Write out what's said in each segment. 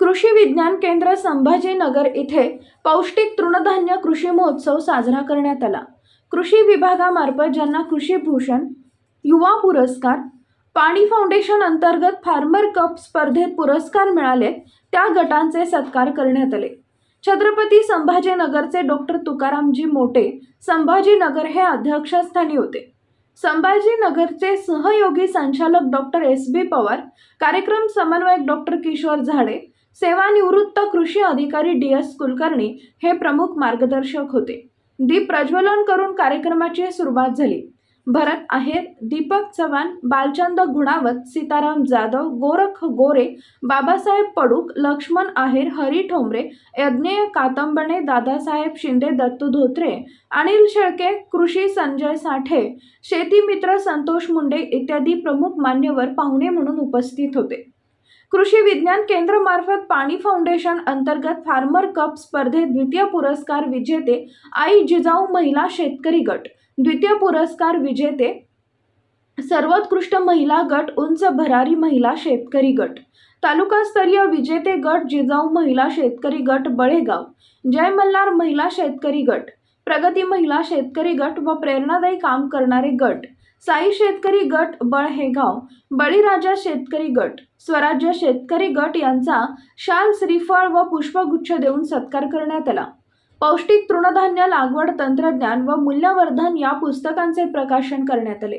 कृषी विज्ञान केंद्र संभाजीनगर इथे पौष्टिक तृणधान्य कृषी महोत्सव साजरा करण्यात आला. कृषी विभागामार्फत ज्यांना कृषी भूषण युवा पुरस्कार पाणी फाउंडेशन अंतर्गत फार्मर कप स्पर्धेत पुरस्कार मिळाले त्या गटांचे सत्कार करण्यात आले. छत्रपती संभाजीनगरचे डॉक्टर तुकारामजी मोटे संभाजीनगर हे अध्यक्षस्थानी होते. संभाजीनगरचे सहयोगी संचालक डॉक्टर एस. बी. पवार कार्यक्रम समन्वयक डॉक्टर किशोर झाडे सेवानिवृत्त कृषी अधिकारी डी एस कुलकर्णी हे प्रमुख मार्गदर्शक होते. दीप प्रज्वलन करून कार्यक्रमाची सुरुवात झाली. भरत आहेर दीपक चव्हाण बालचंद गुणावत सीताराम जाधव गोरख गोरे बाबासाहेब पडूक लक्ष्मण आहेर हरी ठोंबरे यज्ञेय कातंबणे दादासाहेब शिंदे दत्तू धोत्रे अनिल शेळके कृषी संजय साठे शेती मित्र संतोष मुंडे इत्यादी प्रमुख मान्यवर पाहुणे म्हणून उपस्थित होते. कृषी विज्ञान केंद्रामार्फत पाणी फाउंडेशन अंतर्गत फार्मर कप स्पर्धेत द्वितीय पुरस्कार विजेते आई जिजाऊ महिला शेतकरी गट. द्वितीय पुरस्कार विजेते सर्वोत्कृष्ट महिला गट उंच भरारी महिला शेतकरी गट. तालुकास्तरीय विजेते गट जिजाऊ महिला शेतकरी गट बळेगाव. जय मल्हार महिला शेतकरी गट. प्रगती महिला शेतकरी गट व प्रेरणादायी काम करणारे गट. साई शेतकरी गट बळहेगाव बळीराजा शेतकरी गट. स्वराज्य शेतकरी गट यांचा शाल श्रीफळ व पुष्पगुच्छ देऊन सत्कार करण्यात आला. पौष्टिक तृणधान्य लागवड तंत्रज्ञान व मूल्यवर्धन या पुस्तकांचे प्रकाशन करण्यात आले.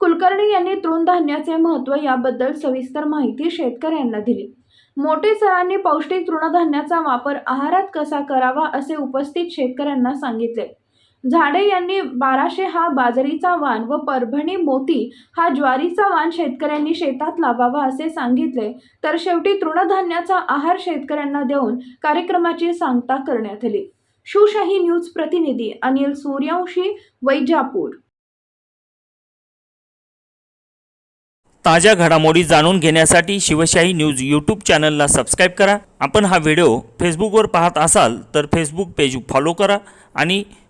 कुलकर्णी यांनी तृणधान्याचे महत्त्व याबद्दल सविस्तर माहिती शेतकऱ्यांना दिली. मोठे सरांनी पौष्टिक तृणधान्याचा वापर आहारात कसा करावा असे उपस्थित शेतकऱ्यांना सांगितले. झाडे यांनी बाराशे हा बाजरीचा वाण व परभणी मोती हा ज्वारीचा वाण शेतकऱ्यांनी शेतात लावावा असे सांगितले. तर शेवटी तृणधान्याचा आहार शेतकऱ्यांना देऊन कार्यक्रमाची सांगता करण्यात आली. शिवशाही न्यूज प्रतिनिधी अनिल सूर्यवंशी वैजापूर. ताज्या घडामोडी जाणून घेण्यासाठी शिवशाही न्यूज यूट्यूब चॅनलला सबस्क्राईब करा. आपण हा व्हिडिओ फेसबुकवर पाहत असाल तर फेसबुक पेज फॉलो करा आणि